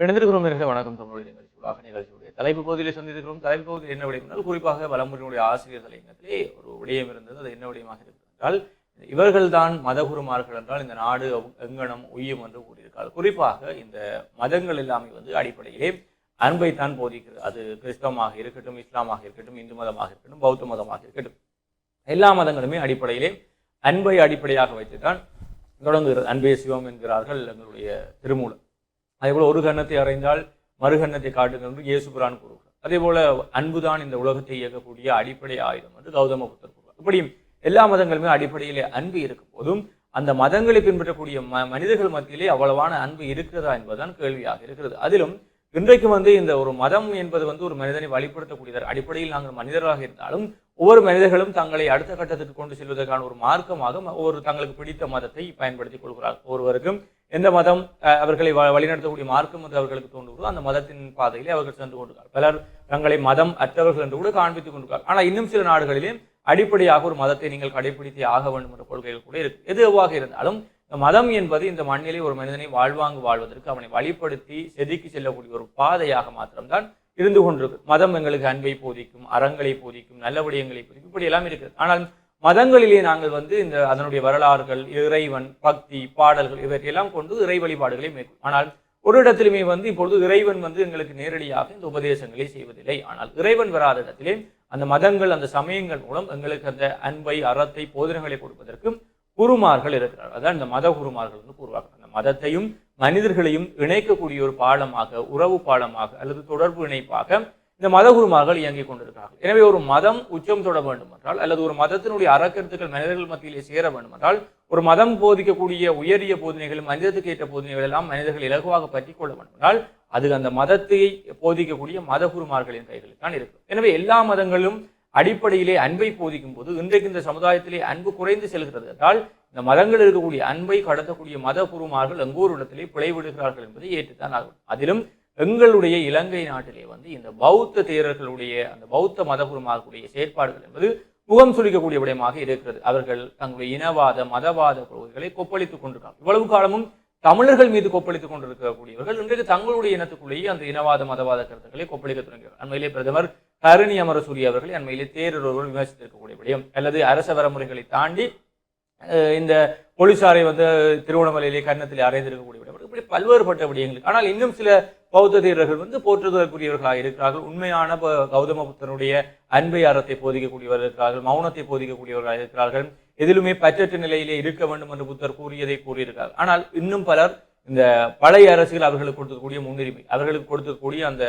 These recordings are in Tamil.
இணைந்திருக்கிறோம் நேர்களே. வணக்கம் தமிழ் நிகழ்ச்சியாக நிகழ்ச்சியுடைய தலைப்பு பகுதியில் சந்தித்திருக்கிறோம். தலைப்பு பகுதியில் என்ன விடயம் என்றால் குறிப்பாக வலமுறையினுடைய ஆசிரியர் தலையங்கத்திலே ஒரு விடயம் இருந்தது. அது என்ன விடயமாக இருக்கிறது என்றால் இவர்கள்தான் மதகுருமார்கள் என்றால் இந்த நாடு எங்கனம் உய்யும் என்று கூறியிருக்கார் குறிப்பாக இந்த மதங்கள் எல்லாமே வந்து அடிப்படையிலே அன்பைத்தான் போதிக்கிறது. அது கிறிஸ்தவமாக இருக்கட்டும் இஸ்லாமாக இருக்கட்டும் இந்து மதமாக இருக்கட்டும் பௌத்த மதமாக இருக்கட்டும். எல்லா மதங்களுமே அடிப்படையிலே அன்பை அடிப்படையாக வைத்துத்தான் தொடங்குகிறது. அன்பே சிவம் என்கிறார்கள் எங்களுடைய திருமூலம் அதே போல் ஒரு கன்னத்தை அறைந்தால் மறுகன்னத்தை காட்டுங்கள் என்று இயேசுபிரான் கூறுகிறார். அதே போல அன்புதான் இந்த உலகத்தை இயக்கக்கூடிய அடிப்படை ஆயுதம் என்று கௌதம புத்தர் கூறுவார் இப்படி எல்லா மதங்களுமே அடிப்படையிலே அன்பு இருக்கும் போதும் அந்த மதங்களை பின்பற்றக்கூடிய ம மனிதர்கள் மத்தியிலே அவ்வளவான அன்பு இருக்கிறதா என்பதுதான் கேள்வியாக இருக்கிறது. அதிலும் இன்றைக்கு வந்து இந்த ஒரு மதம் என்பது வந்து ஒரு மனிதனை வழிபடுத்தக்கூடியது அடிப்படையில் நாங்கள் மனிதராக இருந்தாலும் ஒவ்வொரு மனிதர்களும் தங்களை அடுத்த கட்டத்திற்கு கொண்டு செல்வதற்கான ஒரு மார்க்கமாக ஒவ்வொரு தங்களுக்கு பிடித்த மதத்தை பயன்படுத்திக் கொள்கிறார் ஒருவருக்கும் எந்த மதம் அவர்களை வ- வழிநடத்தக்கூடிய மார்க்கம் என்று அவர்களுக்கு தோன்றுகிறதோ அந்த மதத்தின் பாதையிலே அவர்கள் சென்று கொண்டிருக்கிறார் பலர் தங்களை மதம் அற்றவர்கள் என்று கூட காண்பித்துக் கொண்டிருக்கிறார் ஆனால் இன்னும் சில நாடுகளிலே அடிப்படையாக ஒரு மதத்தை நீங்கள் கடைபிடித்தே ஆக வேண்டும் என்ற கொள்கைகள் கூட இருக்கு. எது எவ்வாக இருந்தாலும் இந்த மதம் என்பது இந்த மண்ணிலே ஒரு மனிதனை வாழ்வாங்கு வாழ்வதற்கு அவனை வழிப்படுத்தி செதுக்கி செல்லக்கூடிய ஒரு பாதையாக மாத்திரம்தான் இருந்து கொண்டிருக்கு. மதம் எங்களுக்கு அன்பை போதிக்கும் அறங்களை போதிக்கும் நல்ல விடயங்களை போதிக்கும் இப்படி எல்லாம் இருக்குது ஆனால் மதங்களிலே நாங்கள் வந்து இந்த அதனுடைய வரலாறுகள் இறைவன் பக்தி பாடல்கள் இவற்றையெல்லாம் கொண்டு இறை வழிபாடுகளை மேற்கும் ஆனால் ஒரு இடத்திலுமே வந்து இப்பொழுது இறைவன் வந்து எங்களுக்கு நேரடியாக இந்த உபதேசங்களை செய்வதில்லை. ஆனால் இறைவன் வராத இடத்திலே அந்த மதங்கள் அந்த சமயங்கள் மூலம் எங்களுக்கு அந்த அன்பை அறத்தை போதனைகளை கொடுப்பதற்கு குருமார்கள் இருக்கிறார் அதான் இந்த மத குருமார்கள் வந்து கூறுவார்கள். அந்த மதத்தையும் மனிதர்களையும் இணைக்கக்கூடிய ஒரு பாலமாக உறவு பாலமாக அல்லது தொடர்பு இணைப்பாக இந்த மதகுருமார்கள் இயங்கிக் கொண்டிருக்கிறார்கள். எனவே ஒரு மதம் உச்சம் தொட வேண்டும் என்றால் அல்லது ஒரு மதத்தினுடைய அறக்கருத்துக்கள் மனிதர்கள் மத்தியிலே சேர வேண்டும் என்றால் ஒரு மதம் போதிக்கக்கூடிய உயரிய போதனைகள் மனிதத்துக்கு ஏற்ற போதனைகள் எல்லாம் மனிதர்கள் இலகுவாக பற்றி கொள்ள வேண்டும் என்றால் அது அந்த மதத்தை போதிக்கக்கூடிய மதகுருமார்களின் கைகளில் தான் இருக்கும். எனவே எல்லா மதங்களும் அடிப்படையிலே அன்பை போதிக்கும் போது இன்றைக்கு இந்த சமுதாயத்திலே அன்பு குறைந்து செல்கிறது என்றால் இந்த மதங்கள் இருக்கக்கூடிய அன்பை கடத்தக்கூடிய மத குருமார்கள் எங்கோ ஒரு இடத்திலே பிழைவிடுகிறார்கள் என்பதை ஏற்றுத்தான் ஆகும் அதிலும் எங்களுடைய இலங்கை நாட்டிலே வந்து இந்த பௌத்த தேரர்களுடைய அந்த பௌத்த மதபுரமாகக்கூடிய செயற்பாடுகள் என்பது முகம் சுளிக்கக்கூடிய விடயமாக இருக்கிறது. அவர்கள் தங்களுடைய இனவாத மதவாத கொள்கைகளை கொப்பளித்துக் கொண்டிருக்காங்க இவ்வளவு காலமும் தமிழர்கள் மீது கொப்பளித்துக் கொண்டிருக்கக்கூடியவர்கள் இன்றைக்கு தங்களுடைய இனத்துக்குள்ளேயே அந்த இனவாத மதவாத கருத்துக்களை கொப்பளிக்க தொடங்குகிறார் அண்மையிலே பிரதமர் கருணி அமரசூரி அவர்களை அண்மையிலே தேரர் ஒருவர் விமர்சித்திருக்கக்கூடிய விடயம் அல்லது அரச வரமுறைகளை தாண்டி இந்த போலீசாரை வந்து திருவண்ணாமலையிலே கன்னத்தில் அறைந்திருக்கக்கூடிய விடயம். இப்படி பல்வேறுபட்ட விடயங்கள் ஆனால் இன்னும் சில பௌத்த தீரர்கள் வந்து போற்றுதலுக்குரியவர்களாக இருக்கிறார்கள். உண்மையான கௌதம புத்தனுடைய அன்பை அறத்தை போதிக்கக்கூடியவர்கள் இருக்கிறார்கள். மௌனத்தை போதிக்கக்கூடியவர்களாக இருக்கிறார்கள். எதிலுமே பற்றற்ற நிலையிலே இருக்க வேண்டும் என்று புத்தர் கூறியதை கூறியிருக்கார் ஆனால் இன்னும் பலர் இந்த பழைய அரசுகள் அவர்களுக்கு கொடுக்கக்கூடிய முன்னுரிமை அவர்களுக்கு கொடுக்கக்கூடிய அந்த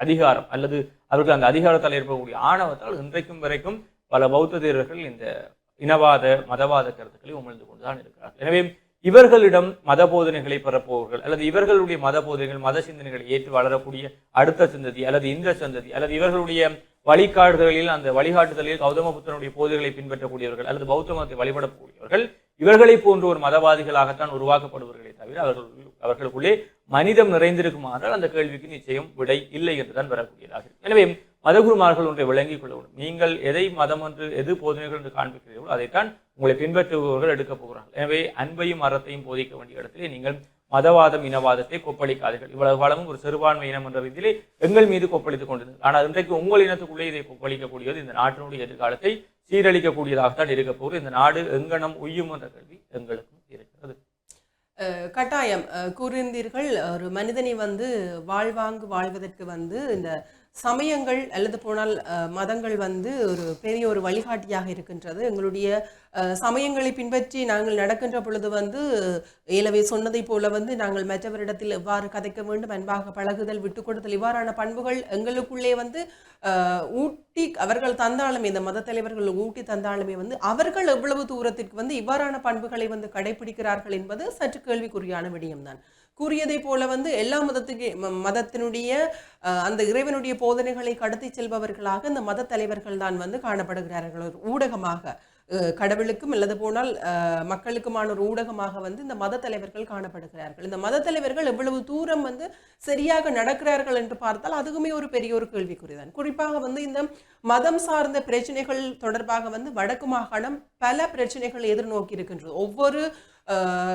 அதிகாரம் அல்லது அவர்கள் அந்த அதிகாரத்தால் ஏற்படக்கூடிய ஆணவத்தால் இன்றைக்கும் வரைக்கும் பல பௌத்த தீரர்கள் இந்த இனவாத மதவாத கருத்துக்களை உமிழ்ந்து கொண்டுதான் இருக்கிறார்கள். எனவே இவர்களிடம் மத போதனைகளை பரப்புபவர்கள் அல்லது இவர்களுடைய மத போதனைகள் மத சிந்தனைகளை ஏற்று வளரக்கூடிய அடுத்த சந்ததி அல்லது இந்த சந்ததி அல்லது இவர்களுடைய வழிகாட்டுதலில் அந்த வழிகாட்டுதலில் கௌதம புத்தனுடைய போதைகளை பின்பற்றக்கூடியவர்கள் அல்லது பௌத்த மதத்தை வழிபடக்கூடியவர்கள் இவர்களை போன்ற ஒரு மதவாதிகளாகத்தான் உருவாக்கப்படுவர்களே தவிர அவர்கள் அவர்களுக்குள்ளே மனிதம் நிறைந்திருக்குமானால் அந்த கேள்விக்கு நிச்சயம் விடை இல்லை என்றுதான் வரக்கூடியதாக இருக்கும். எனவே மதகுருமார்கள் ஒன்றை விளங்கிக் கொள்ள வேண்டும் நீங்கள் எதை மதம் என்று எது போதனைகள் என்று காண்பிக்கிறீர்களோ அதைத்தான் உங்களை பின்பற்றுபவர்கள் எடுக்கப் போகிறார்கள். எனவே அன்பையும் அறத்தையும் போதிக்க வேண்டிய இடத்திலே நீங்கள் மதவாதம் இனவாதத்தை கொப்பளிக்காதீர்கள். இவ்வளவு காலமும் ஒரு சிறுபான்மை இனம் என்ற ரீதியிலே எங்கள் மீது கொப்பளித்துக் கொண்டிருந்தது. ஆனால் இன்றைக்கு உங்கள் இனத்துக்குள்ளே இதை கொப்பளிக்கக்கூடியது இந்த நாட்டினுடைய எதிர்காலத்தை சீரழிக்கக்கூடியதாகத்தான் இருக்க போகுது. இந்த நாடு எங்கனம் உய்யும் என்ற கல்வி எங்களுக்கும் இருக்கிறது. கட்டாயம். கூறியிருந்தீர்கள் ஒரு மனிதனை வந்து வாழ்வாங்கு வாழ்வதற்கு வந்து இந்த சமயங்கள் அல்லது போனால் மதங்கள் வந்து ஒரு பெரிய ஒரு வழிகாட்டியாக இருக்கின்றது. எங்களுடைய சமயங்களை பின்பற்றி நாங்கள் நடக்கின்ற பொழுது வந்து ஏலவே சொன்னதை போல வந்து நாங்கள் மற்றவரிடத்தில் எவ்வாறு கதைக்க வேண்டும் அன்பாக பழகுதல் விட்டு கொடுத்தல் இவ்வாறான பண்புகள் எங்களுக்குள்ளே வந்து ஊட்டி அவர்கள் தந்தாலுமே இந்த மத தலைவர்கள் ஊட்டி தந்தாலுமே வந்து அவர்கள் எவ்வளவு தூரத்திற்கு வந்து இவ்வாறான பண்புகளை வந்து கடைபிடிக்கிறார்கள் என்பது சற்று கேள்விக்குறியான விடயம்தான். கூறியதை போல வந்து எல்லா மதத்துக்கு ம- மதத்தினுடைய அந்த இறைவனுடைய போதனைகளை கடத்தி செல்பவர்களாக இந்த மத தலைவர்கள் தான் வந்து காணப்படுகிறார்கள். ஒரு ஊடகமாக கடவுளுக்கும் அல்லது போனால் மக்களுக்குமான ஒரு ஊடகமாக வந்து இந்த மத தலைவர்கள் காணப்படுகிறார்கள். இந்த மத தலைவர்கள் எவ்வளவு தூரம் வந்து சரியாக நடக்கிறார்கள் என்று பார்த்தால் அதுக்குமே ஒரு பெரிய ஒரு கேள்விக்குறிதான். குறிப்பாக வந்து இந்த மதம் சார்ந்த பிரச்சனைகள் தொடர்பாக வந்து வடக்கு மாகாணம் பல பிரச்சனைகள் எதிர்நோக்கி இருக்கின்றது ஒவ்வொரு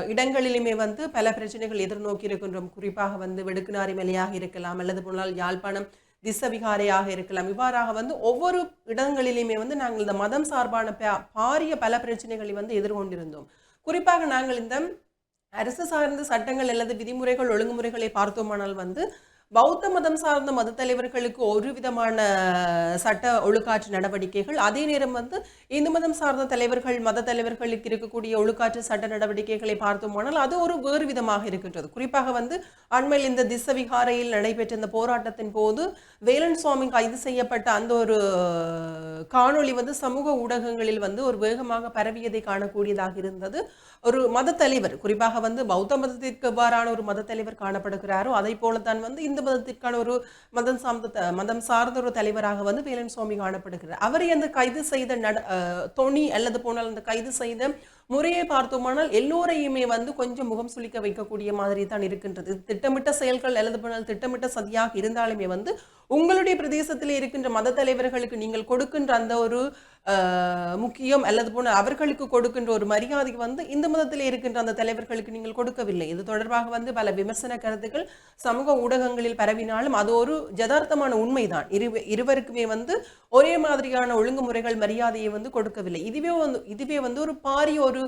இடங்களிலுமே வந்து பல பிரச்சனைகள் எதிர்நோக்கி இருக்கின்றோம் குறிப்பாக வந்து வெடுக்குநாரி மலையாக இருக்கலாம் அல்லது போனால் யாழ்ப்பாணம் திசவிகாரையாக இருக்கலாம். இவ்வாறாக வந்து ஒவ்வொரு இடங்களிலுமே வந்து நாங்கள் இந்த மதம் சார்பான பா- பாரிய பல பிரச்சனைகளை வந்து எதிர்கொண்டிருந்தோம். குறிப்பாக நாங்கள் இந்த அரசு சார்ந்த சட்டங்கள் அல்லது விதிமுறைகள் ஒழுங்குமுறைகளை பார்த்தோமானால் வந்து பௌத்த மதம் சார்ந்த மத தலைவர்களுக்கு ஒரு விதமான சட்ட ஒழுக்காற்று நடவடிக்கைகள். அதே நேரம் வந்து இந்து மதம் சார்ந்த தலைவர்கள் மத தலைவர்களுக்கு இருக்கக்கூடிய ஒழுக்காற்று சட்ட நடவடிக்கைகளை பார்த்தோமானால் அது ஒரு வேறு விதமாக இருக்கின்றது. குறிப்பாக வந்து அண்மையில் இந்த திசவிகாரையில் நடைபெற்ற இந்த போராட்டத்தின் போது வேலன் சுவாமி கைது செய்யப்பட்ட அந்த ஒரு காணொளி வந்து சமூக ஊடகங்களில் வந்து ஒரு வேகமாக பரவியதை காணக்கூடியதாக இருந்தது. ஒரு மத தலைவர் குறிப்பாக வந்து பௌத்த மதத்திற்கு எவ்வாறான ஒரு மத தலைவர் காணப்படுகிறாரோ அதை போலத்தான் வந்து இந்து மதத்திற்கான ஒரு மதம் சார்ந்த மதம் சார்ந்த ஒரு தலைவராக வந்து வேலன் சுவாமி காணப்படுகிறார். அவரை அந்த கைது செய்த நட தொனி அல்லது போனால் அந்த கைது செய்த முறையை பார்த்தோமானால் எல்லோரையுமே வந்து கொஞ்சம் முகம் சுளிக்க வைக்கக்கூடிய மாதிரி தான் இருக்கின்றது. திட்டமிட்ட செயல்கள் அல்லது போனால் திட்டமிட்ட சதியாக இருந்தாலுமே வந்து உங்களுடைய பிரதேசத்தில் இருக்கின்ற மத தலைவர்களுக்கு நீங்கள் கொடுக்கின்ற அந்த ஒரு முக்கியம் அல்லது போன அவர்களுக்கு கொடுக்கின்ற ஒரு மரியாதை வந்து இந்த மதத்தில் இருக்கின்ற அந்த தலைவர்களுக்கு நீங்கள் கொடுக்கவில்லை. இது தொடர்பாக வந்து பல விமர்சன கருத்துக்கள் சமூக ஊடகங்களில் பரவினாலும் அது ஒரு ஜதார்த்தமான உண்மைதான். இரு இருவருக்குமே வந்து ஒரே மாதிரியான ஒழுங்குமுறைகள் மரியாதையை வந்து கொடுக்கவில்லை. இதுவே வந்து இதுவே வந்து ஒரு பாரிய ஒரு ஒரு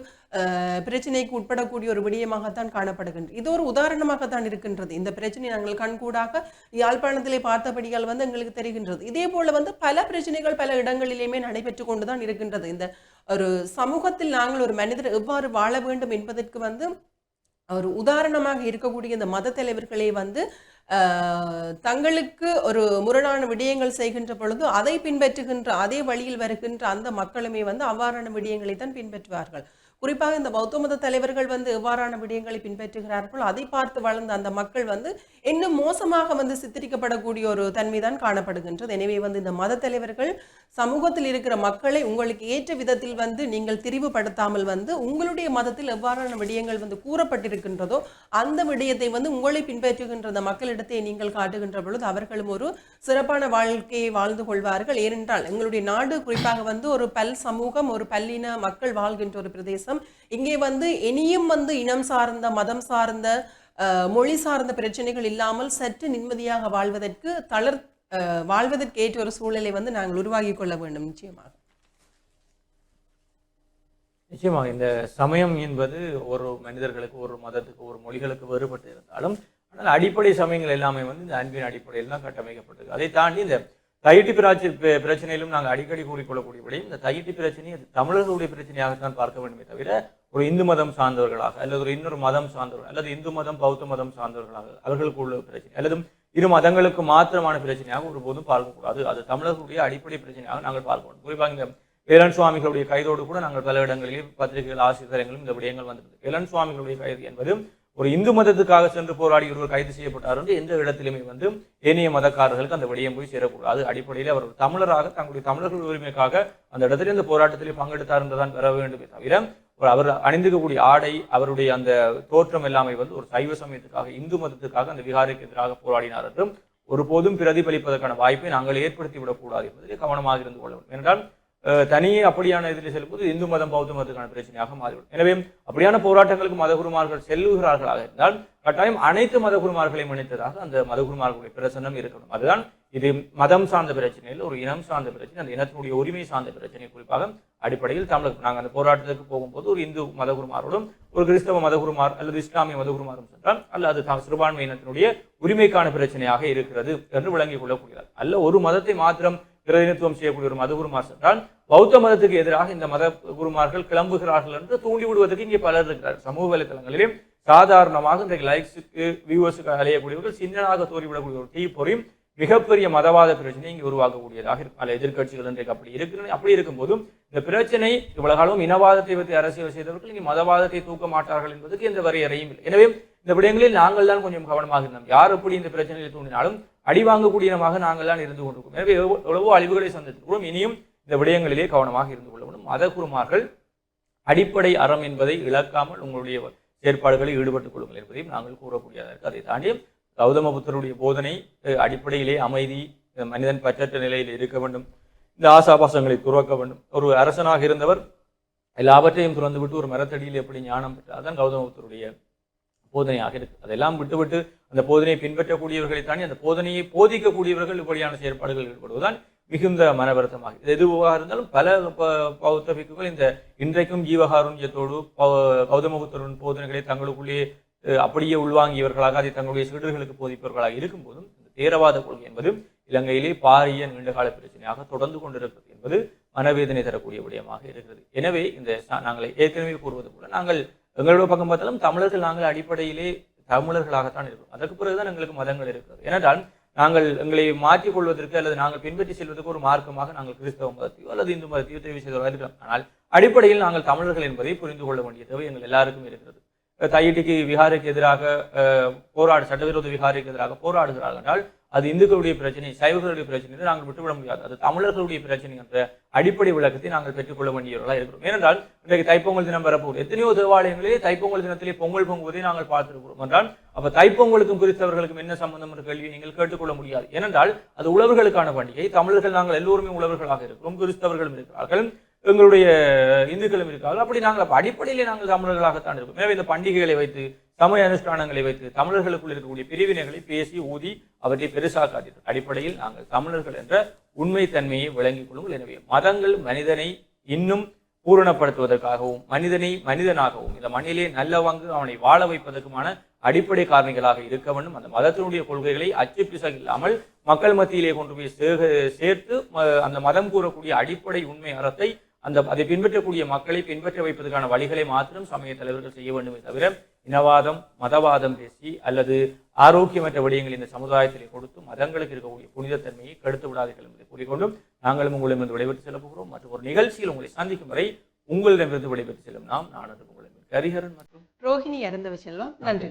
பிரச்சனைக்கு உட்படக்கூடிய ஒரு விடயமாகத்தான் காணப்படுகின்றது இது ஒரு உதாரணமாகத்தான் இருக்கின்றது. இந்த பிரச்சனை நாங்கள் கண்கூடாக யாழ்ப்பாணத்திலே பார்த்தபடியால் வந்து எங்களுக்கு தெரிகின்றது. இதே போல வந்து பல பிரச்சனைகள் பல இடங்களிலேயுமே நடைபெற்று கொண்டுதான் இருக்கின்றது. இந்த ஒரு சமூகத்தில் நாங்கள் ஒரு மனிதர் எவ்வாறு வாழ வேண்டும் என்பதற்கு வந்து ஒரு உதாரணமாக இருக்கக்கூடிய இந்த மத தலைவர்களே வந்து தங்களுக்கு ஒரு முரணான விடயங்கள் செய்கின்ற பொழுது அதை பின்பற்றுகின்ற அதே வழியில் வருகின்ற அந்த மக்களுமே வந்து அவ்வாறான விடயங்களை தான் பின்பற்றுவார்கள். குறிப்பாக இந்த பௌத்த மத தலைவர்கள் வந்து எவ்வாறான விடயங்களை பின்பற்றுகிறார்கள் அதை பார்த்து வளர்ந்த அந்த மக்கள் வந்து இன்னும் மோசமாக வந்து சித்தரிக்கப்படக்கூடிய ஒரு தன்மை தான் காணப்படுகின்றது. எனவே வந்து இந்த மத தலைவர்கள் சமூகத்தில் இருக்கிற மக்களை உங்களுக்கு ஏற்ற விதத்தில் வந்து நீங்கள் திரிவுபடுத்தாமல் வந்து உங்களுடைய மதத்தில் எவ்வாறான விடயங்கள் வந்து கூறப்பட்டிருக்கின்றதோ அந்த விடயத்தை வந்து உங்களை பின்பற்றுகின்ற அந்த மக்களிடத்தை நீங்கள் காட்டுகின்ற பொழுது அவர்களும் ஒரு சிறப்பான வாழ்க்கையை வாழ்ந்து கொள்வார்கள். ஏனென்றால் எங்களுடைய நாடு குறிப்பாக வந்து ஒரு பல் சமூகம் ஒரு பல்லின மக்கள் வாழ்கின்ற ஒரு பிரதேசம். இங்கே வந்து இனியும் வந்து இனம் சார்ந்த மதம் சார்ந்த மொழி சார்ந்த பிரச்சனைகள் இல்லாமல் சற்று நிம்மதியாக வாழ்வதற்கு தளர் வாழ்வதற்கு ஏற்ற ஒரு சூழலை வந்து நாங்கள் உருவாகி கொள்ள வேண்டும் நிச்சயமாக. நிச்சயமாக இந்த சமயம் என்பது ஒரு மனிதர்களுக்கு ஒரு மதத்துக்கு ஒரு மொழிகளுக்கு வேறுபட்டு இருந்தாலும் ஆனால் அடிப்படை சமயங்கள் எல்லாமே வந்து இந்த அன்பின் அடிப்படையில் தான் கட்டமைக்கப்பட்டது. அதை தாண்டி இந்த தையிட்டி பிராட்சி பிரச்சனையிலும் நாங்கள் அடிக்கடி கூறிக்கொள்ளக்கூடியபடி இந்த தையிட்டி பிரச்சனை அது தமிழர்களுடைய பிரச்சனையாகத்தான் பார்க்க வேண்டுமே தவிர ஒரு இந்து மதம் சார்ந்தவர்களாக அல்லது ஒரு இன்னொரு மதம் சார்ந்தவர்கள் அல்லது இந்து மதம் பௌத்த மதம் சார்ந்தவர்களாக அவர்களுக்கு உள்ள பிரச்சனை அல்லது இரு மதங்களுக்கு மாத்திரமான பிரச்சனையாக ஒருபோதும் பார்க்கக்கூடாது அது தமிழர்களுடைய அடிப்படை பிரச்சனையாக நாங்கள் பார்க்கணும். குறிப்பாக இந்த வேலன் சுவாமிகளுடைய கைதோடு கூட நாங்கள் பல இடங்களிலே பத்திரிகைகள் ஆசிரியர்களும் இந்த விடயங்கள் வந்தது வேலன் சுவாமிகளுடைய கைது என்பது ஒரு இந்து மதத்துக்காக சென்று போராடி ஒருவர் கைது செய்யப்பட்டார் என்று எந்த இடத்திலுமே வந்து ஏனைய மதக்காரர்களுக்கு அந்த விடயம் போய் சேரக்கூடாது. அடிப்படையில் அவர் தமிழராக தங்களுடைய தமிழர்கள் உரிமைக்காக அந்த இடத்துல இந்த போராட்டத்தில் பங்கெடுத்தார் என்றுதான் பெற வேண்டுமே தவிர அவர் அணிந்திருக்கக்கூடிய ஆடை அவருடைய அந்த தோற்றம் எல்லாமே வந்து ஒரு சைவ சமயத்துக்காக இந்து மதத்துக்காக அந்த விகாரைக்கு எதிராக போராடினார் என்றும் ஒருபோதும் பிரதிபலிப்பதற்கான வாய்ப்பை நாங்கள் ஏற்படுத்தி விடக்கூடாது என்பதிலே கவனமாக இருந்து கொள்ள வேண்டும். என்றால் தனியே அப்படியான இதில் செல்லும்போது இந்து மதம் பௌத்த மதத்துக்கான பிரச்சனையாக மாறிவிடும். எனவே அப்படியான போராட்டங்களுக்கு மதகுருமார்கள் செல்லுகிறார்களாக இருந்தால் கட்டாயம் அனைத்து மதகுருமார்களையும் இணைத்ததாக அந்த மதகுருமார்களுடைய பிரசனம் இருக்கணும். அதுதான் இது மதம் சார்ந்த பிரச்சனையில் ஒரு இனம் சார்ந்த பிரச்சனை அந்த இனத்தினுடைய உரிமை சார்ந்த பிரச்சனை குறிப்பாக அடிப்படையில் தமிழக நாங்கள் அந்த போராட்டத்துக்கு போகும்போது ஒரு இந்து மதகுருமாரோடும் ஒரு கிறிஸ்தவ மதகுருமார் அல்லது இஸ்லாமிய மதகுருமாரும் சென்றால் அல்ல அது த- சிறுபான்மை இனத்தினுடைய உரிமைக்கான பிரச்சனையாக இருக்கிறது என்று விளங்கிக் கொள்ளக்கூடியது அல்ல ஒரு மதத்தை மாத்திரம் பிரதிநிதித்துவம் செய்யக்கூடிய ஒரு மதகுருமார் சென்றால் பௌத்த மதத்துக்கு எதிராக இந்த மத குருமார்கள் கிளம்புகிறார்கள் என்று தூண்டி விடுவதற்கு இங்கே பலர் இருக்கிறார் சமூக வலைத்தளங்களிலே சாதாரணமாக இன்றைக்கு லைக்ஸுக்கு வியூவர்ஸுக்கு அலையக்கூடியவர்கள் சின்னனாக தோறிவிடக்கூடிய ஒரு தீப்பொறியும் மிகப்பெரிய மதவாத பிரச்சனை இங்கே உருவாக்கக்கூடியதாக இருக்கும் அல்ல எதிர்க்கட்சிகள் இன்றைக்கு அப்படி இருக்கிறது அப்படி இருக்கும்போது இந்த பிரச்சனை இவ்வளவு காலம் இனவாதத்தை பற்றி அரசியல் செய்தவர்கள் இங்கே மதவாதத்தை தூக்க மாட்டார்கள் என்பதற்கு எந்த வரையறையும் இல்லை. எனவே இந்த விடயங்களில் நாங்கள் தான் கொஞ்சம் கவனமாக இருந்தோம். யார் எப்படி இந்த பிரச்சனையை தூண்டினாலும் அடிவாங்கக்கூடியனமாக நாங்கள் தான் இருந்து கொண்டிருக்கோம். எனவே எவ்வளவோ- எவ்வளவோ அழிவுகளை சந்தித்திருக்கிறோம். இனியும் இந்த விடயங்களிலே கவனமாக இருந்து கொள்ள வேண்டும். மதகுருமார்கள் அடிப்படை அறம் என்பதை இழக்காமல் உங்களுடைய செயற்பாடுகளில் ஈடுபட்டுக் கொள்ளுங்கள் என்பதையும் நாங்கள் கூறக்கூடியதாக இருக்கு. அதை தாண்டி கௌதம புத்தருடைய போதனை அடிப்படையிலே அமைதி மனிதன் பற்றற்ற நிலையில் இருக்க வேண்டும். இந்த ஆசாபாசங்களை துறக்க வேண்டும். ஒரு அரசனாக இருந்தவர் எல்லாவற்றையும் துறந்து விட்டு ஒரு மரத்தடியில் எப்படி ஞானம் பெற்றால் அதான் கௌதம புத்தருடைய போதனையாக இருக்கு. அதெல்லாம் விட்டுவிட்டு அந்த போதனையை பின்பற்றக்கூடியவர்களை தாண்டி அந்த போதனையை போதிக்கக்கூடியவர்கள் இப்படியான செயற்பாடுகள் ஈடுபடுவதுதான் மிகுந்த மனவருத்தமாக. இது எதுவாக இருந்தாலும் பல ப- பௌத்த பிக்குகள் இந்த இன்றைக்கும் ஜீவகாருண்யத்தோடு பௌ- கௌதம புத்தருடன் போதனைகளை தங்களுக்குள்ளேயே அப்படியே உள்வாங்கியவர்களாக அதை தங்களுடைய சீடர்களுக்கு போதிப்பவர்களாக இருக்கும்போதும் போதும் தேரவாத கொள்கை என்பது இலங்கையிலே பாரிய நீண்டகால பிரச்சனையாக தொடர்ந்து கொண்டிருக்கிறது என்பது மனவேதனை தரக்கூடிய விடயமாக இருக்கிறது. எனவே இந்த நாங்கள் ஏற்கனவே கூறுவது போல நாங்கள் எங்களோட பக்கம் பார்த்தாலும் தமிழர்கள் நாங்கள் அடிப்படையிலே தமிழர்களாகத்தான் இருக்கிறோம். அதற்கு பிறகுதான் எங்களுக்கு மதங்கள் இருக்கிறது. ஏனென்றால் நாங்கள் எங்களை மாற்றிக் கொள்வதற்கு அல்லது நாங்கள் பின்பற்றி செல்வதற்கு ஒரு மார்க்கமாக நாங்கள் கிறிஸ்தவ மதத்தையோ அல்லது இந்து மதத்தையோ தெரிவு செய்தவர்களாக இருக்கிறோம் ஆனால் அடிப்படையில் நாங்கள் தமிழர்கள் என்பதை புரிந்து கொள்ள வேண்டிய தேவை எங்கள் எல்லாருக்கும் இருக்கிறது. தையிட்டிக்கு விஹாருக்கு எதிராக போராடு சட்டவிரோத விஹாருக்கு எதிராக போராடுகிறார்கள் என்றால் அது இந்துக்களுடைய பிரச்சனை சைவர்களுடைய பிரச்சனை நாங்கள் விட்டுவிட முடியாது. அது தமிழர்களுடைய பிரச்சனை என்ற அடிப்படை விளக்கத்தை நாங்கள் பெற்றுக்கொள்ள வேண்டியவர்களாக இருக்கிறோம். ஏனென்றால் இன்றைக்கு தைப்பொங்கல் தினம் வரப்போகுது. எத்தனையோ தேவாலயங்களிலே தைப்பொங்கல் தினத்திலே பொங்கல் பொங்குவதை நாங்கள் பார்த்திருக்கிறோம். என்றால் அப்ப தைப்பொங்கலுக்கும் கிறிஸ்தவர்களுக்கும் என்ன சம்பந்தம் என்ற கேள்வியை நீங்கள் கேட்டுக்கொள்ள முடியாது. ஏனென்றால் அது உழவர்களுக்கான பண்டிகை. தமிழர்கள் நாங்கள் எல்லோருமே உழவர்களாக இருக்கிறோம். கிறிஸ்தவர்களும் இருக்கிறார்கள். எங்களுடைய இந்துக்களும் இருக்கிறார்கள் அப்படி நாங்கள் அடிப்படையில் அடிப்படையிலே நாங்கள் தமிழர்களாகத்தான் இருக்கோம். எனவே இந்த பண்டிகைகளை வைத்து சமய அனுஷ்டானங்களை வைத்து தமிழர்களுக்குள் இருக்கக்கூடிய பிரிவினைகளை பேசி ஊதி அவற்றை பெருசாக்காதீர்கள். அடிப்படையில் நாங்கள் தமிழர்கள் என்ற உண்மை தன்மையை விளங்கிக் கொள்ளுங்கள். எனவே மதங்கள் மனிதனை இன்னும் பூரணப்படுத்துவதற்காகவும் மனிதனை மனிதனாகவும் இந்த மண்ணிலே நல்லவங்கு அவனை வாழ வைப்பதற்குமான அடிப்படை காரணிகளாக இருக்க வேண்டும். அந்த மதத்தினுடைய கொள்கைகளை அச்சு பிசகு இல்லாமல் மக்கள் மத்தியிலே கொண்டு போய் சேக சேர்த்து ம- அந்த மதம் கூறக்கூடிய அடிப்படை உண்மை அறத்தை அந்த அதை பின்பற்றக்கூடிய மக்களை பின்பற்ற வைப்பதற்கான வழிகளை மாத்திரம் சமய தலைவர்கள் செய்ய வேண்டுமே தவிர இனவாதம் மதவாதம் பேசி அல்லது ஆரோக்கியமற்ற விடயங்கள் இந்த சமுதாயத்திலே கொடுத்து மதங்களுக்கு இருக்கக்கூடிய புனிதத்தன்மையை கெடுத்து விடாதீர்கள் என்பதை கூறிக்கொண்டும் நாங்களும் உங்களிடமிருந்து விடைபெற்று செல்ல போகிறோம். மற்றும் ஒரு நிகழ்ச்சியில் உங்களை சந்திக்கும் வரை உங்களிடமிருந்து விடைபெற்று செல்லும் நாம் நானது உங்களிடம் கரிஹரன் மற்றும் ரோஹிணி இறந்தவ செல்வம். நன்றி